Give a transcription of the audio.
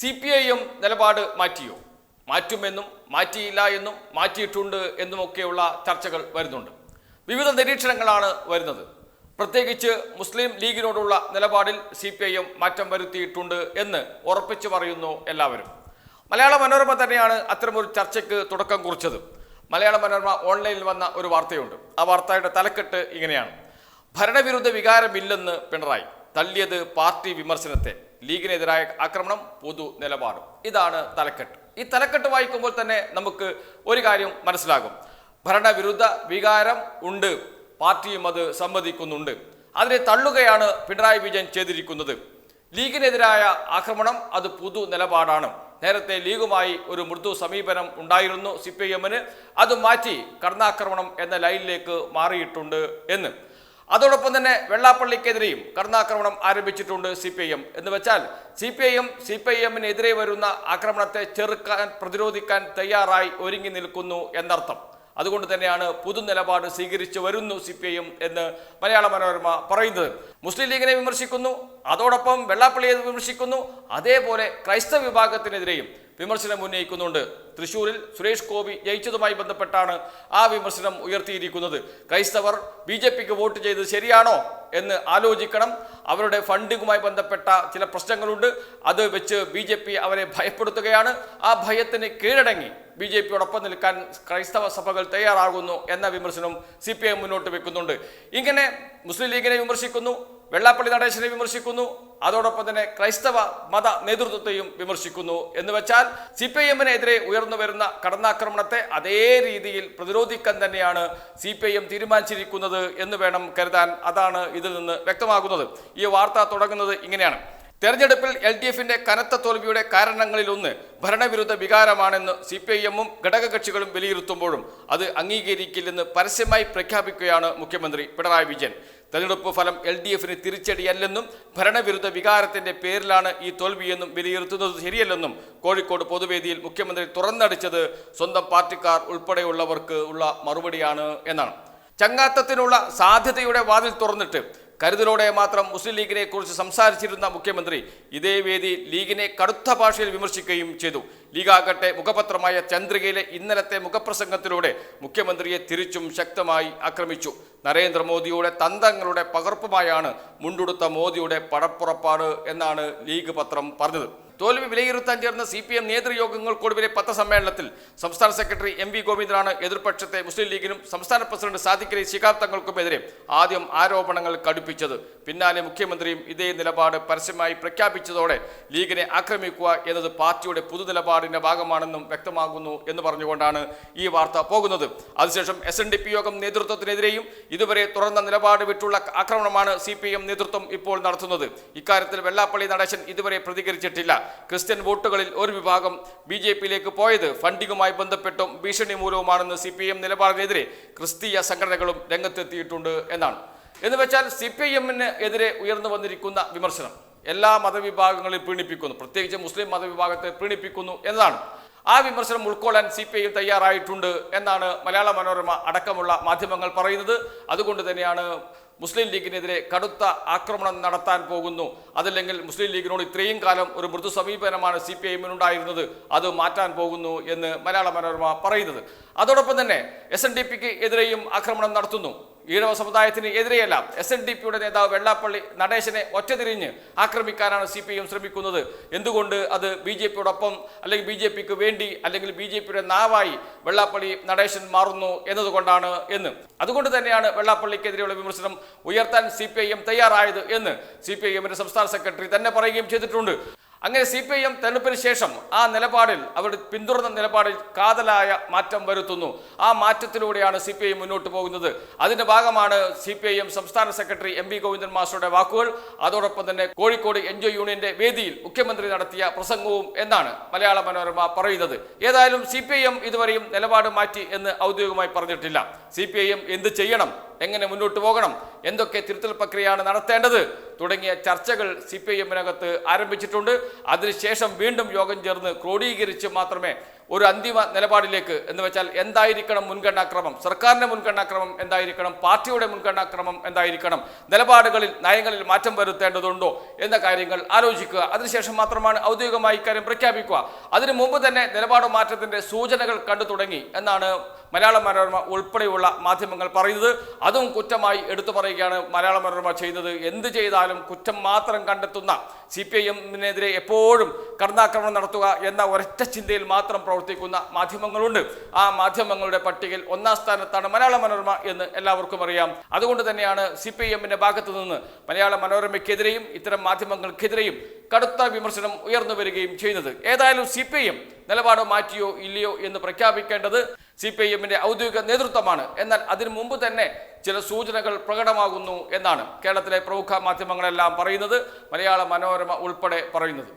C P I M നിലപാട് മാറ്റിയോ? മാറ്റുമെന്നും മാറ്റിയില്ല എന്നും മാറ്റിയിട്ടുണ്ട് എന്നുമൊക്കെയുള്ള ചർച്ചകൾ വരുന്നുണ്ട്. വിവിധ നിരീക്ഷണങ്ങളാണ് വരുന്നത്. പ്രത്യേകിച്ച് മുസ്ലിം ലീഗിനോടുള്ള നിലപാടിൽ സി പി ഐ എം മാറ്റം വരുത്തിയിട്ടുണ്ട് എന്ന് ഉറപ്പിച്ചു പറയുന്നു എല്ലാവരും. മലയാള മനോരമ തന്നെയാണ് അത്തരമൊരു ചർച്ചയ്ക്ക് തുടക്കം കുറിച്ചത്. മലയാള മനോരമ ഓൺലൈനിൽ വന്ന ഒരു വാർത്തയുണ്ട്. ആ വാർത്തയുടെ തലക്കെട്ട് ഇങ്ങനെയാണ്. ഭരണവിരുദ്ധ വികാരമില്ലെന്ന് പിണറായി. തള്ളിയത് പാർട്ടി വിമർശനത്തെ. ലീഗിനെതിരായ ആക്രമണം പൊതു നിലപാടും. ഇതാണ് തലക്കെട്ട്. ഈ തലക്കെട്ട് വായിക്കുമ്പോൾ തന്നെ നമുക്ക് ഒരു കാര്യം മനസ്സിലാകും. ഭരണവിരുദ്ധ വികാരം ഉണ്ട്. പാർട്ടിയും അത് സമ്മതിക്കുന്നുണ്ട്. അതിനെ തള്ളുകയാണ് പിണറായി വിജയൻ ചെയ്തിരിക്കുന്നത്. ലീഗിനെതിരായ ആക്രമണം അത് പുതു നിലപാടാണ്. നേരത്തെ ലീഗുമായി ഒരു മൃദു സമീപനം ഉണ്ടായിരുന്നു സി പി ഐ എമ്മിന് അത് മാറ്റി കടന്നാക്രമണം എന്ന ലൈനിലേക്ക് മാറിയിട്ടുണ്ട് എന്ന്. അതോടൊപ്പം തന്നെ വെള്ളാപ്പള്ളിക്കെതിരെയും കടന്നാക്രമണം ആരംഭിച്ചിട്ടുണ്ട് സി പി ഐ എം. എന്ന് വെച്ചാൽ C P I M C P I എമ്മിനെതിരെ വരുന്ന ആക്രമണത്തെ ചെറുക്കാൻ പ്രതിരോധിക്കാൻ തയ്യാറായി ഒരുങ്ങി നിൽക്കുന്നു എന്നർത്ഥം. അതുകൊണ്ട് തന്നെയാണ് പുതു നിലപാട് സ്വീകരിച്ചു വരുന്നു സി പി ഐ എം എന്ന് മലയാള മനോരമ പറയുന്നത്. മുസ്ലിം ലീഗിനെ വിമർശിക്കുന്നു. അതോടൊപ്പം വെള്ളാപ്പള്ളിയെ വിമർശിക്കുന്നു. അതേപോലെ ക്രൈസ്തവ വിഭാഗത്തിനെതിരെയും വിമർശനം ഉന്നയിക്കുന്നുണ്ട്. തൃശൂരിൽ സുരേഷ് ഗോപി ജയിച്ചതുമായി ബന്ധപ്പെട്ടാണ് ആ വിമർശനം ഉയർത്തിയിരിക്കുന്നത്. ക്രൈസ്തവർ ബി ജെ പിക്ക് വോട്ട് ചെയ്തത് ശരിയാണോ എന്ന് ആലോചിക്കണം. അവരുടെ ഫണ്ടിങ്ങുമായി ബന്ധപ്പെട്ട ചില പ്രശ്നങ്ങളുണ്ട്. അത് വെച്ച് ബി ജെ പി അവരെ ഭയപ്പെടുത്തുകയാണ്. ആ ഭയത്തിന് കീഴടങ്ങി ബി ജെ പിയോടൊപ്പം നിൽക്കാൻ ക്രൈസ്തവ സഭകൾ തയ്യാറാകുന്നു എന്ന വിമർശനം സി മുന്നോട്ട് വെക്കുന്നുണ്ട്. ഇങ്ങനെ മുസ്ലിം ലീഗിനെ വിമർശിക്കുന്നു. വെള്ളാപ്പള്ളി നടേശനെ വിമർശിക്കുന്നു. അതോടൊപ്പം തന്നെ ക്രൈസ്തവ മത നേതൃത്വത്തെയും വിമർശിക്കുന്നു. എന്ന് വെച്ചാൽ സി പി ഐ എമ്മിനെതിരെ ഉയർന്നു വരുന്ന കടന്നാക്രമണത്തെ അതേ രീതിയിൽ പ്രതിരോധിക്കാൻ തന്നെയാണ് സി പി ഐ എം തീരുമാനിച്ചിരിക്കുന്നത് എന്ന് വേണം കരുതാൻ. അതാണ് ഇതിൽ നിന്ന് വ്യക്തമാകുന്നത്. ഈ വാർത്ത തുടങ്ങുന്നത് ഇങ്ങനെയാണ്. തെരഞ്ഞെടുപ്പിൽ എൽ ഡി എഫിന്റെ കനത്ത തോൽവിയുടെ കാരണങ്ങളിലൊന്ന് ഭരണവിരുദ്ധ വികാരമാണെന്ന് സി പി ഐ എമ്മും ഘടകകക്ഷികളും വിലയിരുത്തുമ്പോഴും അത് അംഗീകരിക്കില്ലെന്ന് പരസ്യമായി പ്രഖ്യാപിക്കുകയാണ് മുഖ്യമന്ത്രി പിണറായി വിജയൻ. തെരഞ്ഞെടുപ്പ് ഫലം എൽ ഡി എഫിന് തിരിച്ചടിയല്ലെന്നും ഭരണവിരുദ്ധ വികാരത്തിന്റെ പേരിലാണ് ഈ തോൽവിയെന്നും വിലയിരുത്തുന്നത് ശരിയല്ലെന്നും കോഴിക്കോട് പൊതുവേദിയിൽ മുഖ്യമന്ത്രി തുറന്നടിച്ചത് സ്വന്തം പാർട്ടിക്കാർ ഉൾപ്പെടെയുള്ളവർക്ക് ഉള്ള മറുപടിയാണ് എന്നാണ്. ചങ്ങാത്തത്തിനുള്ള സാധ്യതയുടെ വാതിൽ തുറന്നിട്ട് കരുതലോടെ മാത്രം മുസ്ലിം ലീഗിനെ കുറിച്ച് സംസാരിച്ചിരുന്ന മുഖ്യമന്ത്രി ഇതേ വേദി ലീഗിനെ കടുത്ത ഭാഷയിൽ വിമർശിക്കുകയും ചെയ്തു. ലീഗാകട്ടെ മുഖപത്രമായ ചന്ദ്രികയിലെ ഇന്നലത്തെ മുഖപ്രസംഗത്തിലൂടെ മുഖ്യമന്ത്രിയെ തിരിച്ചും ശക്തമായി ആക്രമിച്ചു. നരേന്ദ്രമോദിയുടെ തന്ത്രങ്ങളുടെ പകർപ്പുമായാണ് മുണ്ടുടുത്ത മോദിയുടെ പടപ്പുറപ്പാട് എന്നാണ് ലീഗ് പത്രം പറഞ്ഞത്. തോൽവി വിലയിരുത്താൻ ചേർന്ന സി പി എം നേതൃയോഗങ്ങൾക്കൊടുവിലെ പത്രസമ്മേളനത്തിൽ സംസ്ഥാന സെക്രട്ടറി എം വി ഗോവിന്ദനാണ് എതിർപക്ഷത്തെ മുസ്ലിം ലീഗിനും സംസ്ഥാന പ്രസിഡന്റ് സാദിഖലി ശിഹാബ് തങ്ങൾക്കുമെതിരെ ആദ്യം ആരോപണങ്ങൾ കടുപ്പിച്ചത്. പിന്നാലെ മുഖ്യമന്ത്രിയും ഇതേ നിലപാട് പരസ്യമായി പ്രഖ്യാപിച്ചതോടെ ലീഗിനെ ആക്രമിക്കുക എന്നത് പാർട്ടിയുടെ പുതുനിലപാടിന്റെ ഭാഗമാണെന്നും വ്യക്തമാകുന്നു എന്ന് പറഞ്ഞുകൊണ്ടാണ് ഈ വാർത്ത പോകുന്നത്. അതിനുശേഷം എസ് എൻ ഡി പി യോഗം നേതൃത്വത്തിനെതിരെയും ഇതുവരെ തുറന്ന നിലപാട് വിട്ടുള്ള ആക്രമണമാണ് സി പി എം നേതൃത്വം ഇപ്പോൾ നടത്തുന്നത്. ഇക്കാര്യത്തിൽ വെള്ളാപ്പള്ളി നടേശൻ ഇതുവരെ പ്രതികരിച്ചിട്ടില്ല. ക്രിസ്ത്യൻ വോട്ടുകളിൽ ഒരു വിഭാഗം ബി ജെ പിയിലേക്ക് പോയത്. ഫണ്ടിങ്ങുമായി ബന്ധപ്പെട്ടും ഭീഷണി മൂലവുമാണെന്ന് സി പി എം നിലപാടിനെതിരെ ക്രിസ്തീയ സംഘടനകളും രംഗത്തെത്തിയിട്ടുണ്ട് എന്നാണ്. എന്ന് വെച്ചാൽ സി പി എമ്മിന് എതിരെ ഉയർന്നു വന്നിരിക്കുന്ന വിമർശനം എല്ലാ മതവിഭാഗങ്ങളെയും പ്രീണിപ്പിക്കുന്നു പ്രത്യേകിച്ച് മുസ്ലിം മതവിഭാഗത്തെ പ്രീണിപ്പിക്കുന്നു എന്നതാണ്. ആ വിമർശനം ഉൾക്കൊള്ളാൻ സി പി ഐ തയ്യാറായിട്ടുണ്ട് എന്നാണ് മലയാള മനോരമ അടക്കമുള്ള മാധ്യമങ്ങൾ പറയുന്നത്. അതുകൊണ്ട് തന്നെയാണ് മുസ്ലിം ലീഗിനെതിരെ കടുത്ത ആക്രമണം നടത്താൻ പോകുന്നു. അതല്ലെങ്കിൽ മുസ്ലിം ലീഗിനോട് ഇത്രയും കാലം ഒരു മൃദു സമീപനമാണ് സി പി ഐ എമ്മിനുണ്ടായിരുന്നത്. അത് മാറ്റാൻ പോകുന്നു എന്ന് മലയാള മനോരമ പറയുന്നത്. അതോടൊപ്പം തന്നെ എസ് എൻ ഡി പിക്ക് എതിരെയും ആക്രമണം നടത്തുന്നു. ഈഴവ സമുദായത്തിന് എതിരെയല്ല എസ് എൻ ഡി പിയുടെ നേതാവ് വെള്ളാപ്പള്ളി നടേശനെ ഒറ്റതിരിഞ്ഞ് ആക്രമിക്കാനാണ് സി പി എം ശ്രമിക്കുന്നത്. എന്തുകൊണ്ട് അത് ബി ജെ പിയോടൊപ്പം അല്ലെങ്കിൽ ബി ജെ പിക്ക് വേണ്ടി അല്ലെങ്കിൽ ബി ജെ പിയുടെ നാവായി വെള്ളാപ്പള്ളി നടേശൻ മാറുന്നു എന്നതുകൊണ്ടാണ് എന്ന്. അതുകൊണ്ട് തന്നെയാണ് വെള്ളാപ്പള്ളിക്കെതിരെയുള്ള വിമർശനം ഉയർത്താൻ സി പി ഐ എം തയ്യാറായത് എന്ന് സി പി ഐ എമ്മിന്റെ സംസ്ഥാന സെക്രട്ടറി തന്നെ പറയുകയും ചെയ്തിട്ടുണ്ട്. അങ്ങനെ സി പി ഐ എം തെരഞ്ഞെടുപ്പിന് ശേഷം ആ നിലപാടിൽ അവർ പിന്തുടർന്ന നിലപാടിൽ കാതലായ മാറ്റം വരുത്തുന്നു. ആ മാറ്റത്തിലൂടെയാണ് സി പി ഐ മുന്നോട്ട് പോകുന്നത്. അതിന്റെ ഭാഗമാണ് സി പി ഐ എം സംസ്ഥാന സെക്രട്ടറി എം വി ഗോവിന്ദൻ മാസ്റ്ററുടെ വാക്കുകൾ. അതോടൊപ്പം തന്നെ കോഴിക്കോട് എൻ യൂണിയന്റെ വേദിയിൽ മുഖ്യമന്ത്രി നടത്തിയ പ്രസംഗവും എന്നാണ് മലയാള മനോരമ പറയുന്നത്. ഏതായാലും സി പി ഐ എം ഇതുവരെയും നിലപാട് മാറ്റി എന്ന് ഔദ്യോഗികമായി പറഞ്ഞിട്ടില്ല. സി പി ഐ എം എന്ത് ചെയ്യണം? എങ്ങനെ മുന്നോട്ട് പോകണം? എന്തൊക്കെ തിരുത്തൽ പ്രക്രിയയാണ് നടത്തേണ്ടത്? തുടങ്ങിയ ചർച്ചകൾ സി പി ഐ എമ്മിനകത്ത് ആരംഭിച്ചിട്ടുണ്ട്. അതിനുശേഷം വീണ്ടും യോഗം ചേർന്ന് ക്രോഡീകരിച്ച് മാത്രമേ ഒരു അന്തിമ നിലപാടിലേക്ക് എന്ന് വെച്ചാൽ എന്തായിരിക്കണം മുൻഗണനാക്രമം സർക്കാരിന്റെ മുൻഗണനാക്രമം എന്തായിരിക്കണം? പാർട്ടിയുടെ മുൻഗണനാക്രമം എന്തായിരിക്കണം? നിലപാടുകളിൽ നയങ്ങളിൽ മാറ്റം വരുത്തേണ്ടതുണ്ടോ എന്ന കാര്യങ്ങൾ ആലോചിക്കുക. അതിനുശേഷം മാത്രമാണ് ഔദ്യോഗികമായി ഇക്കാര്യം പ്രഖ്യാപിക്കുക. അതിനു മുമ്പ് തന്നെ നിലപാട് മാറ്റത്തിന്റെ സൂചനകൾ കണ്ടു തുടങ്ങി എന്നാണ് മലയാള മനോരമ ഉൾപ്പെടെയുള്ള മാധ്യമങ്ങൾ പറയുന്നത് അതും കുറ്റമായി എടുത്തു പറയുകയാണ് മലയാള മനോരമ ചെയ്യുന്നത് എന്ത് ചെയ്താലും കുറ്റം മാത്രം കണ്ടെത്തുന്ന സി പി ഐ എമ്മിനെതിരെ എപ്പോഴും കടന്നാക്രമണം നടത്തുക എന്ന ഒരൊറ്റ ചിന്തയിൽ മാത്രം പ്രവർത്തിക്കുന്ന മാധ്യമങ്ങളുണ്ട്. ആ മാധ്യമങ്ങളുടെ പട്ടികയിൽ ഒന്നാം സ്ഥാനത്താണ് മലയാള മനോരമ എന്ന് എല്ലാവർക്കും അറിയാം. അതുകൊണ്ട് തന്നെയാണ് സി പി ഐ എമ്മിന്റെ ഭാഗത്തു നിന്ന് മലയാള മനോരമയ്ക്കെതിരെയും ഇത്തരം മാധ്യമങ്ങൾക്കെതിരെയും കടുത്ത വിമർശനം ഉയർന്നു വരികയും ചെയ്യുന്നത്. ഏതായാലും സി പി ഐ എം നിലപാട് മാറ്റിയോ ഇല്ലയോ എന്ന് പ്രഖ്യാപിക്കേണ്ടത് സി പി ഐ എമ്മിന്റെ ഔദ്യോഗിക നേതൃത്വമാണ്. എന്നാൽ അതിനു മുമ്പ് തന്നെ ചില സൂചനകൾ പ്രകടമാകുന്നു എന്നാണ് കേരളത്തിലെ പ്രമുഖ മാധ്യമങ്ങളെല്ലാം പറയുന്നത്. മലയാള മനോരമ ഉൾപ്പെടെ പറയുന്നത്.